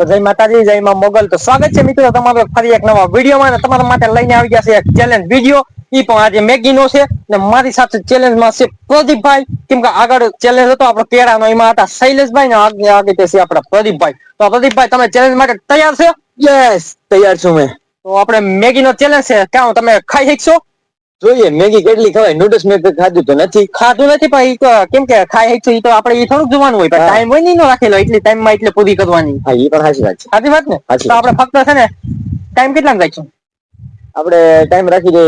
તો જય માતાજી જય માં મોગલ. તો સ્વાગત છે મિત્રો તમારો ફરી એક નવા વિડીયોમાં. અને તમારા માટે લઈને આવી ગયા છે એક ચેલેન્જ વીડિયો ઈ પણ આજે મેગી નો છે. ને મારી સાથે ચેલેન્જમાં છે પ્રદીપભાઈ. કેમ કે આગળ ચેલેન્જ હતો આપણો કેળાનો એમાં હતા શૈલેષભાઈ ને આગળ આગળ છે આપણા પ્રદીપભાઈ. તો પ્રદીપભાઈ તમે ચેલેન્જ માટે તૈયાર છે? યસ તૈયાર છું મેં. તો આપણે મેગી નો ચેલેન્જ છે. ક્યાં તમે ખાઈ શકશો? જોઈએ મેગી કેટલી ખવાય? નૂડલ્સ મેં ખાધું તો નથી. ખાધું નથી પણ કેમ કે ખાય છે તો આપણે એ થોડુંક જોવાનું હોય પણ. ટાઈમ હોય નહીં રાખેલો એટલી ટાઈમમાં એટલે પૂરી કરવાની. હા એ પણ સાચી વાત છે. સાચી વાત ને? તો આપણે ફક્ત છે ને ટાઈમ કેટલા રાખીશું આપણે ટાઈમ રાખી દે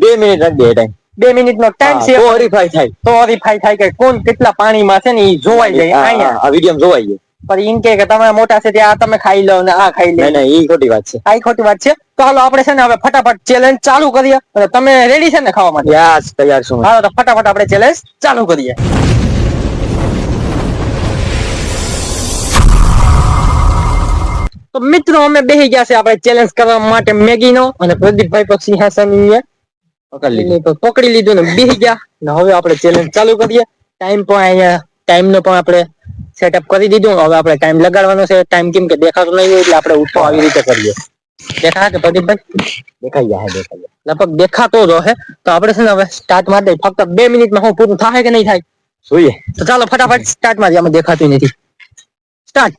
બે મિનિટ રાખી દઈએ ટાઈમ બે મિનિટ નો ટાઈમ છે. તો હરીફાઈ થાય. તો હરીફાઈ થાય કે કોણ કેટલા પાણીમાં છે ને એ જોવાઈ જાય અહીંયા. આ વીડિયો જોવાઈ જાય પણ ઈન કે તમે મોટા છે ત્યાં તમે ખાઈ લો ને આ ખાઈ લે. નહીં એ ખોટી વાત છે. આ ખોટી વાત છે. તો હાલો આપણે છે ને હવે ફટાફટ ચેલેન્જ ચાલુ કરીએ. અને તમે રેડી છે ને ખાવા માટે? યસ તૈયાર છું હાલો તો ફટાફટ આપણે ચેલેન્જ ચાલુ કરીએ. તો મિત્રો અમે બેહી ગયા છે આપણે ચેલેન્જ કરવા માટે મેગી નો અને પ્રદીપભાઈ પણ સિંહાસન પકડી પકડ લીધું. પકડી લીધું ને બેહી ગયા. ને હવે આપણે ચેલેન્જ ચાલુ કરીએ. ટાઈમ પણ અહીંયા ટાઈમ નો પણ આપણે સેટઅપ કરી દીધું. હવે આપણે ટાઈમ લગાડવાનો છે. ટાઈમ કેમ કે દેખાતો નહીં હોય એટલે આપણે ઉઠો આવી રીતે કરીએ. દેખાય કે પ્રદીપભાઈ દેખાઈ જાય દેખાઈ જાય લગભગ દેખાતો જ હે તો આપણે છે ને હવે સ્ટાર્ટ માટે ફક્ત બે મિનિટમાં હું પૂરું થાય કે નહીં થાય? જોઈએ. તો ચાલો ફટાફટ સ્ટાર્ટમાં આમાં દેખાતું નથી. સ્ટાર્ટ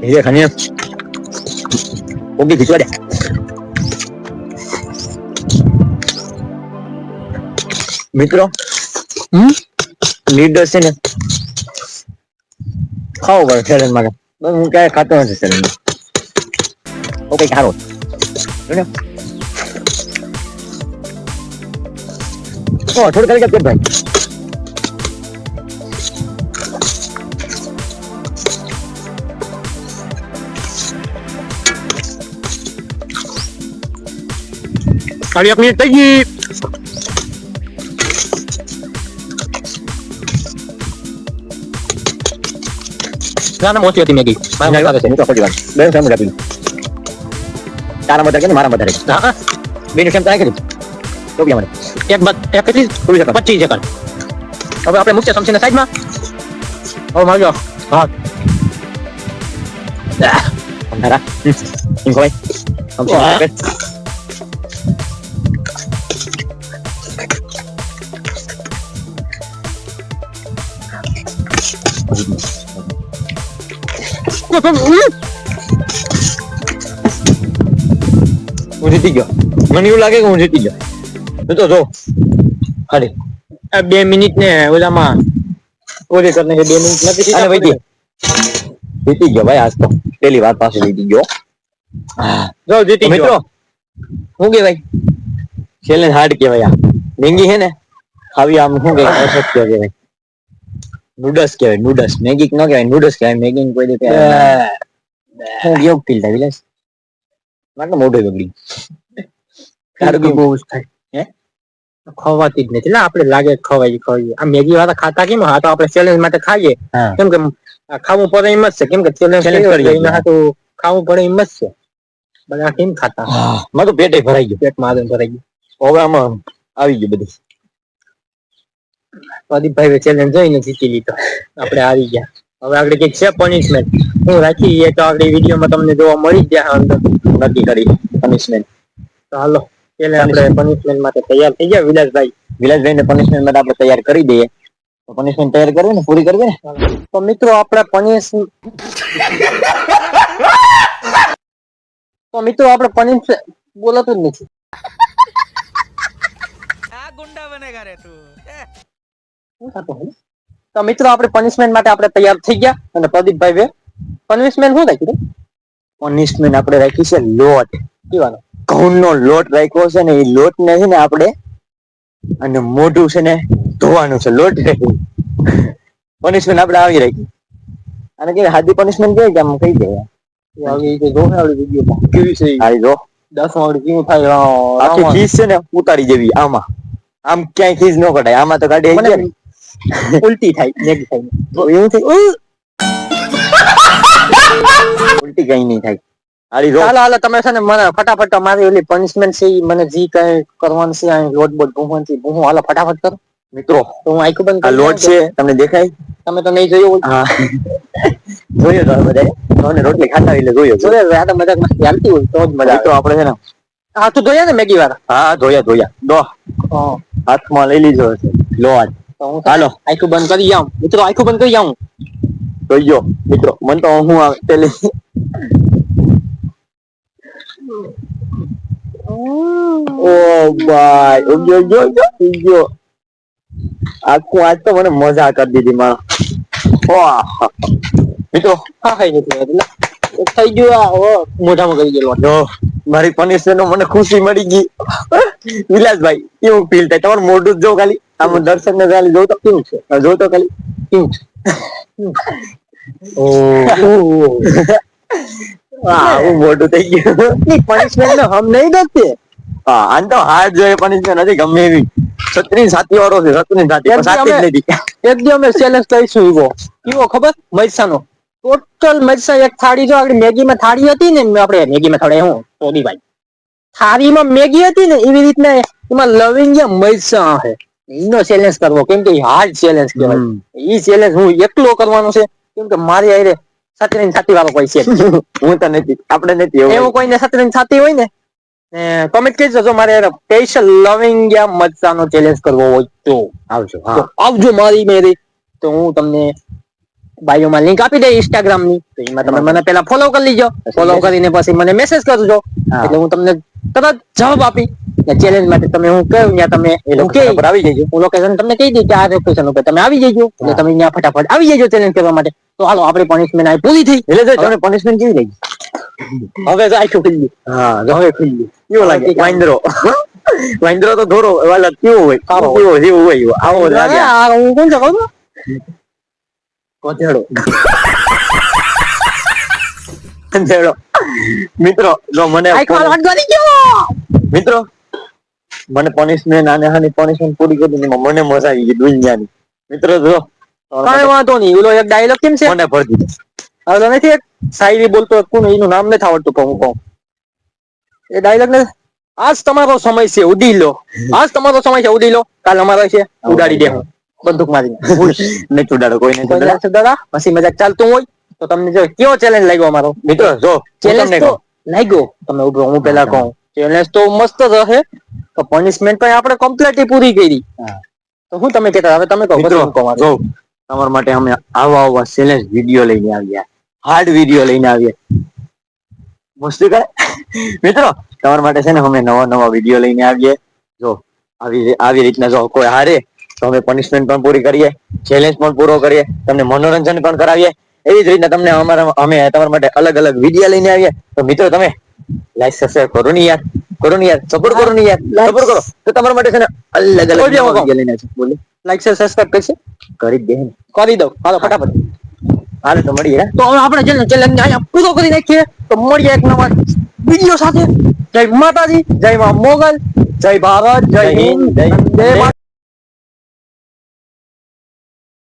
ધીરે ખાને ઓગી ખીચવા દે મિત્રો? હમ? લીડર છે ને. ખાવ પડે ચેલેન્જ માટે. હું ક્યાંય ખાતો નથી ચેલેન્જ ઓકે સારો. જોને. ઓ થોડું કરી કે ભાઈ ખાલી એક મિનિટ ના ના મોટી હતી મેગી મારા માટે છે મિત્રો ખોટી વાત બેન સામે આપી તારા વધારે કે મારા વધારે હા. બેન કેમ તારે કરી તો બી અમારે એક બત એક કેટલી ચોવીસ સેકન્ડ પચીસ સેકન્ડ હવે આપણે મુખ્ય સમસીને સાઈડમાં હવે મારજો હા અંધારા ખવાય સમજી વાહ. શકે? હું જીતી ગયો મને એવું લાગે કે હું જીતી ગયો તું તો જો ખાલી આ બે મિનિટ ને ઓલામાં ઓલી કરીને બે મિનિટ નથી અને થતા. ભાઈ જીતી ગયો ભાઈ આજ તો. પેલી વાર પાસે જીતી ગયો. જો જીતી મિત્રો ગયો. શું કેવાય ચેલેન્જ હાર્ડ કેવાય આ મેગી હે ને? ખાવી આમ શું કહેવાય? અશક્ય કહેવાય. નૂડલ્સ કહેવાય નૂડલ્સ મેગી ન કહેવાય નૂડલ્સ કહેવાય મેગી ને કોઈ દે હું યોગ ફીલ થાય વિલાસ મારે તો મોઢું બગડી તારું બહુ જ થાય હે? ખવાતી જ નથી આપણે લાગે ખવાય ખવાય આ મેગી વાળા ખાતા કેમ હા તો આપણે ચેલેન્જ માટે ખાઈએ કેમ કે ખાવું પડે એમ જ છે કેમ કે ચેલેન્જ હાટુ ખાવું પડે એમ જ છે બધા કેમ ખાતા મારું તો પેટે ભરાઈ ગયું પેટમાં આદમ ભરાઈ ગયું હવે આમાં આવી ગયું બધું પ્રદીપભાઈ ચેલેન્જ જોઈને જીતી લીધો. આપણે આવી ગયા. હવે આગળ કંઈક છે પનિશમેન્ટ હું રાખી એ તો આગળ વિડીયોમાં તમને જોવા મળી ગયા અંદર. નક્કી કરી. પનિશમેન્ટ તો હાલો એટલે આપણે પનિશમેન્ટ માટે તૈયાર થઈ ગયા. વિલાસભાઈ વિલાસભાઈ ને પનિશમેન્ટ માટે આપણે તૈયાર કરી દઈએ. પનિશમેન્ટ તૈયાર કરવી ને? પૂરી કરવી ને? તો મિત્રો, આપણે પનિશ તો મિત્રો, આપણે પનિશ બોલાતું જ નથી. આ ગુંડા બનેગા રે તું. તો મિત્રો આપણે પનિશમેન્ટ માટે આપણે તૈયાર થઈ ગયા અને પ્રદીપભાઈ બે. પનિશમેન્ટ શું રાખ્યું પનિશમેન્ટ આપણે રાખી છે લોટ. કેવાનો. ઘઉંનો લોટ રાખ્યો છે ને એ લોટ ને છે ને આપણે અને મોઢું છે ને ધોવાનું છે લોટ પનિશમેન્ટ આપણે આવી રાખી અને કે હાદી પનિશમેન્ટ કે આમ કહી દે આવી આવડી વિડીયોમાં કેવી છે? જો. કેવું થાય આખી ખીસ છે ને ઉતારી જેવી આમાં. આમ ક્યાંય ખીસ ન કઢાય. આમાં તો ગાડી આવી જાય ને. ઉલટી થાય મેગી થાય. તો એવું થાય ઉલટી કઈ નહીં થાય. હારી રો હાલો હાલો તમે છે ને મને ફટાફટ મારી ઓલી પનિશમેન્ટ છે મને જી કઈ કરવાનું છે અહીં લોટ બોટ ભૂંહવાનું છે ભૂંહું હાલો ફટાફટ કરો. મિત્રો તો હું આખું બંધ આ લોટ છે તમને દેખાય? તમે તો નહીં જોયું. હા. જોયો તો બધા. મને રોટલી ખાતા એટલે જોયો જોયો આ તો મજાકમાં ચાલતી હોય તો જ મજા તો આપણે છે ને હા તું ધોયા ને મેગી વાળા? હા ધોયા ધોયા. દો. હાથમાં લઈ લીધો છે લો આજ. હું હાલો. આખું બંધ કરી આવું મિત્રો આખું બંધ કરી આવું જોઈજો મિત્રો મન તો હું આવે પેલી ઓ ભાઈ ઉગ્યો ઉગ્યો ઉગ્યો ઉગ્યો આખું આજ તો મને મજા કરી દીધી મારો વાહ. મિત્રો હા ખાઈ નથી થઈ ગયું આ મોઢામાં કરી ગયેલો. જો. મારી પનિશમેન્ટ મને ખુશી મળી ગઈ. વિલાસભાઈ કેવું ફીલ થાય. તમારું મોઢું જ ખાલી. આમ દર્શન ને ખાલી જોઉં તો કેવું છે? જો તો ખાલી. કેવું છે? આવું મોઢું થઈ ગયું. પનિશમેન્ટ હમ નહીં દેતે હા આમ તો હાથ જોઈએ પનિશમેન્ટ નથી ગમે એવી. છત્રી સાથી વાળો છે છત્રી સાથી સાથી જ નથી એક દી અમે ચેલેન્જ કરીશું ઈવો. ઈવો ખબર? મૈસાનો ટોટલ મરસા એક થાળી જો આગળ મેગીમાં થાળી હતી ને આપણે મેગીમાં થાળી હું? સોરી ભાઈ થાળીમાં મેગી હતી ને એવી રીતના એમાં લવિંગિયા મરસા હે. એનો ચેલેન્જ કરવો કેમ કે હાર્ડ ચેલેન્જ કહેવાય. ઈ ચેલેન્જ હું એકલો કરવાનો છે કેમ કે મારી આરે સાતરી છાતી વાળો કોઈ છે હું તો નથી આપણે નથી એવું એવું કોઈને સાતરી સાતી હોય ને કમેન્ટ કરજો જો મારે સ્પેશિયલ લવિંગિયા મરચાનો ચેલેન્જ કરવો હોય તો. આવજો હા. આવજો મારી મેરી તો હું તમને બાયોમાં લિંક આપી દઈ ઇન્સ્ટાગ્રામની. તો એમાં તમે મને પેલા ફોલો કરી લીજો. ફોલો કરીને પછી મને મેસેજ કરજો. એટલે હું તમને તરત જવાબ આપી. ચેલેન્જ માટે તમે હું કહું ત્યાં તમે એ લોકેશન પર આવી જજો. હું લોકેશન તમને કહી દઉં કે આ લોકેશન ઉપર તમે આવી જજો. એટલે તમે ત્યાં ફટાફટ આવી જજો ચેલેન્જ કરવા માટે. તો હાલો આપણી પનિશમેન્ટ આ પૂરી થઈ. એટલે જો તમને પનિશમેન્ટ કેવી લાગી? હવે તો આખું ખુલ્લી હા જો હવે ખુલ્લી કેવો લાગે? વાંદરો. વાંદરો તો ધોરો વાલા કેવો હોય? કેવો જેવો હોય આવો લાગે. આ હું કોણ છે કહું? કોથેડો કોથેડો મિત્રો જો મને મિત્રો મને પનિશમેન્ટ આને હાની પનિશમેન્ટ પૂરી કરી દીધી મને મજા આવી ગઈ દુનિયાની. મિત્રો જો કાંઈ વાંધો નહીં ઓલો એક ડાયલોગ કેમ છે? મને ભરતી હવે નથી એક શાયરી બોલતો કોણ એનું નામ નથી આવડતું કહું કહું. એ ડાયલોગ ને આજ તમારો સમય છે ઉડી લો. આજ તમારો સમય છે ઉડી લો. કાલ અમારો છે ઉડાડી દે હું બંદૂક મારીને. ને ચુડાડો કોઈ કોઈ નથી ના છે દાદા હસી મજાક ચાલતું હોય તો તમને જો કેવો ચેલેન્જ લાગ્યો અમારો? મિત્રો જો હું ચેલેન્જ તમને તો કહું. લાગ્યો. તમે ઊભો હું પેલા હા, કહું. ચેલેન્જ તો મસ્ત જ હશે. તો પનિશમેન્ટ પણ આપણે કમ્પ્લીટલી પૂરી કરી. હા. તો હું તમે કહેતા હવે તમે કહો પછી મિત્રો હું કહું આગળ. જો તમારા માટે અમે આવા આવા ચેલેન્જ વીડિયો લઈને આવ્યા. હાર્ડ વીડિયો લઈને આવ્યા. મસ્તી કરે મિત્રો તમારા માટે છે ને અમે નવા નવા વીડિયો લઈને આવીએ. જો આવી આવી રીતના જો કોઈ હારે તો અમે પનિશમેન્ટ પણ પૂરી કરીએ ચેલેન્જ પણ પૂરો કરીએ તમને મનોરંજન પણ કરાવીએ. એવી જ રીતના તમને અમારા અમે તમારા માટે અલગ અલગ વીડિયો લઈને આવીએ. તો મિત્રો તમે લાઈક સબસ્ક્રાઇબ કરો ને યાર કરો ને યાર સપોર્ટ કરો ને યાર સપોર્ટ કરો. તો તમારા માટે છે ને અલગ અલગ video લઈને આવશું. બોલે. લાઈક શેર સબસ્ક્રાઇબ કરશે? કરી દે કરી દઉં. હાલો ફટાફટ. હાલો તો મળીએ તો હવે આપણે ચેલેન્જ ચેલેન્જ અહીંયા પૂરો કરી નાખીએ. તો મળીએ એક નવા વીડિયો સાથે. જય માતાજી જય મા મોગલ જય ભારત જય હિન્દ જય